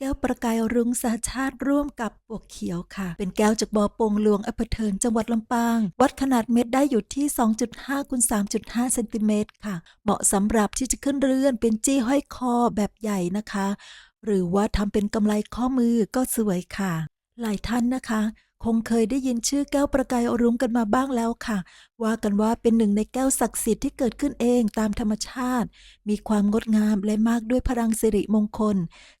แก้วประกายรุ้งสาชาติร่วมกับปวกเขียวค่ะ เป็นแก้วจากบ่อปงหลวงอำเภอเทินจังหวัดลำปาง วัดขนาดเม็ดได้อยู่ที่ 2.5คูณ3.5เซนติเมตรค่ะ เหมาะสำหรับที่จะขึ้นเรือนเป็นจี้ห้อยคอแบบใหญ่นะคะ หรือว่าทำเป็นกำไลข้อมือก็สวยค่ะ หลายท่านนะคะ คงเคยได้ยินชื่อแก้วประกายรุ้งกันมาบ้างแล้วค่ะ ว่ากันว่าเป็นหนึ่งในแก้วศักดิ์สิทธิ์ที่เกิดขึ้นเองตามธรรมชาติ มีความงดงามและมากด้วยพลังสิริมงคล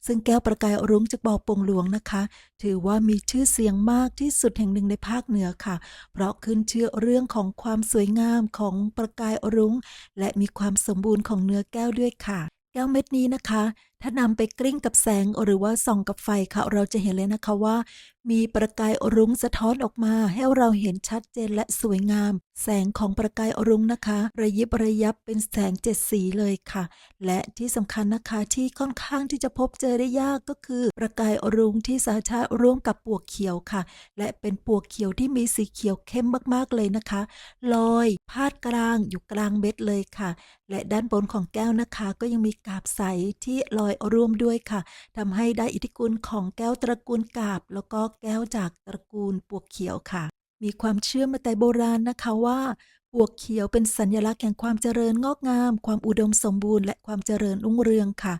ซึ่งแก้วประกายรุ้งจากบ่อปงหลวงนะคะ ถือว่ามีชื่อเสียงมากที่สุดแห่งหนึ่งในภาคเหนือค่ะ เพราะขึ้นชื่อเรื่องของความสวยงามของประกายรุ้ง และมีความสมบูรณ์ของเนื้อแก้วด้วยค่ะ แก้วเม็ดนี้นะคะถ้านำไปกลิ้งกับแสงหรือว่าส่องกับไฟค่ะ เราจะเห็นเลยนะคะว่า มีประกายรุ้งสะท้อนออกมา ให้เราเห็นชัดเจนและสวยงาม แสงของประกายรุ้งนะคะ ระยิบระยับเป็นแสงเจ็ดสีเลยค่ะ และที่สำคัญนะคะที่ค่อนข้างที่จะพบเจอได้ยากก็คือ ประกายรุ้งที่สาชาร่วมกับปวกเขียวค่ะ และเป็นปวกเขียวที่มีสีเขียวเข้มมากๆเลยนะคะ ลอยพาดกลางอยู่กลางเม็ดเลยค่ะ และด้านบนของแก้วนะคะ ก็ยังมีกาบใสที่ลอยร่วมด้วยค่ะทำให้ได้อิทธิคุณของแก้วตระกูลกาบ แล้วก็แก้วจากตระกูลปวกเขียวค่ะ มีความเชื่อมาแต่โบราณนะคะว่าปวกเขียวเป็นสัญลักษณ์แห่งความเจริญงอกงาม ความอุดมสมบูรณ์และความเจริญรุ่งเรืองค่ะ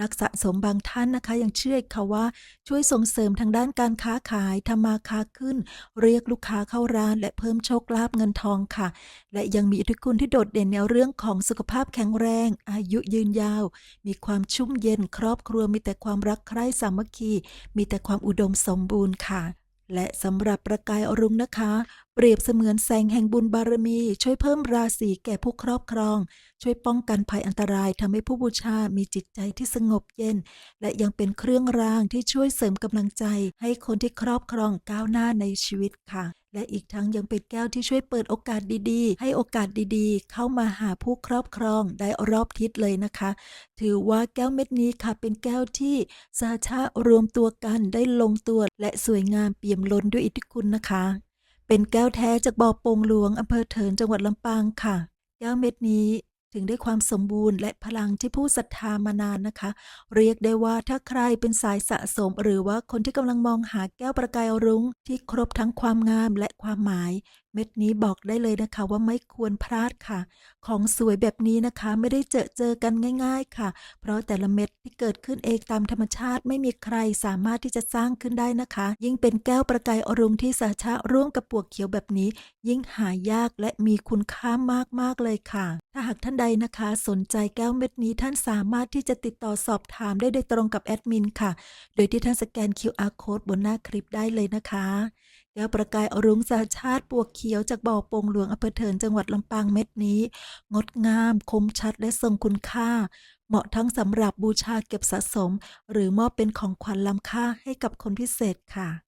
นักสะสมบางท่านนะคะ ยังเชื่ออีกค่ะว่าช่วยส่งเสริมทางด้านการค้าขายทำมาค้าขึ้น เรียกลูกค้าเข้าร้าน และเพิ่มโชคลาภเงินทองค่ะ และยังมีอิทธิคุณที่โดดเด่นในเรื่องของสุขภาพแข็งแรง อายุยืนยาว มีความชุ่มเย็นครอบครัวมีแต่ความรักใคร่สามัคคี มีแต่ความอุดมสมบูรณ์ค่ะและสำหรับประกายอรุณนะคะ เปรียบเสมือนแสงแห่งบุญบารมี ช่วยเพิ่มราศีแก่ผู้ครอบครอง ช่วยป้องกันภัยอันตรายทำให้ผู้บูชามีจิตใจที่สงบเย็น และยังเป็นเครื่องรางที่ช่วยเสริมกำลังใจ ให้คนที่ครอบครองก้าวหน้าในชีวิตค่ะ และอีกทั้งยังเป็นแก้วที่ช่วยเปิดโอกาสดีๆ ให้โอกาสดีๆ เข้ามาหาผู้ครอบครองได้รอบทิศเลยนะคะ ถือว่าแก้วเม็ดนี้ค่ะ เป็นแก้วที่สาชารวมตัวกันได้ลงตัวและสวยงามเปี่ยมล้นด้วยอิทธิคุณนะคะ เป็นแก้วแท้จากบ่อปงหลวงอำเภอเถินจังหวัดลำปางค่ะ แก้วเม็ดนี้ถึงได้ความสมบูรณ์และพลังที่ผู้ศรัทธามานานนะคะ เรียกได้ว่าถ้าใครเป็นสายสะสม หรือว่าคนที่กำลังมองหาแก้วประกายรุ้งที่ครบทั้งความงามและความหมาย เม็ดนี้บอกได้เลยนะคะว่าไม่ควรพลาดค่ะ ของสวยแบบนี้นะคะไม่ได้เจอเจอกันง่าย ๆค่ะ เพราะแต่ละเม็ดที่เกิดขึ้นเองตามธรรมชาติไม่มีใครสามารถที่จะสร้างขึ้นได้นะคะ ยิ่งเป็นแก้วประกายอรุณที่สาชะร่วมกับปวกเขียวแบบนี้ ยิ่งหายากและมีคุณค่ามากๆเลยค่ะ ถ้าหากท่านใดนะคะ สนใจแก้วเม็ดนี้ท่านสามารถที่จะติดต่อสอบถามได้โดยตรงกับแอดมินค่ะ โดยที่ท่านสแกน QR code บนหน้าคลิปได้เลยนะคะ แก้วประกายอรุณสาชาติปวกเขียวจากบ่อโป่งหลวงอำเภอเถินจังหวัดลำปางเม็ดนี้ งดงาม คมชัดและทรงคุณค่า เหมาะทั้งสำหรับบูชาเก็บสะสม หรือมอบเป็นของขวัญล้ำค่าให้กับคนพิเศษค่ะ